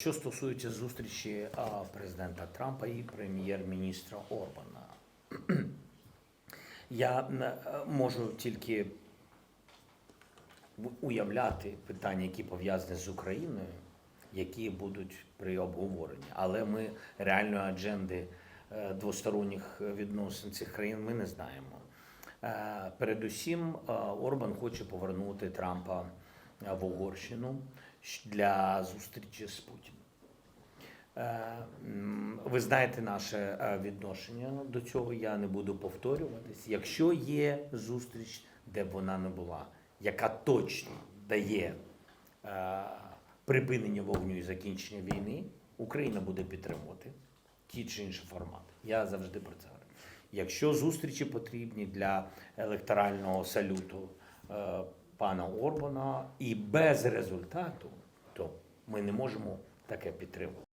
Що стосується зустрічі президента Трампа і прем'єр-міністра Орбана, я е, можу тільки уявляти питання, які пов'язані з Україною, які будуть при обговоренні. Але ми реальної адженди е, двосторонніх відносин цих країн ми не знаємо. Е, Передусім, Орбан хоче повернути Трампа в Угорщину для зустрічі з Путіним. Е, Ви знаєте наше е, відношення до цього. Я не буду повторюватись. Якщо є зустріч, де б вона не була, яка точно дає е, припинення вогню і закінчення війни, Україна буде підтримувати ті чи інші формати. Я завжди про це говорю. Якщо зустрічі потрібні для електорального салюту пана Орбана і без результату, то ми не можемо таке підтримувати.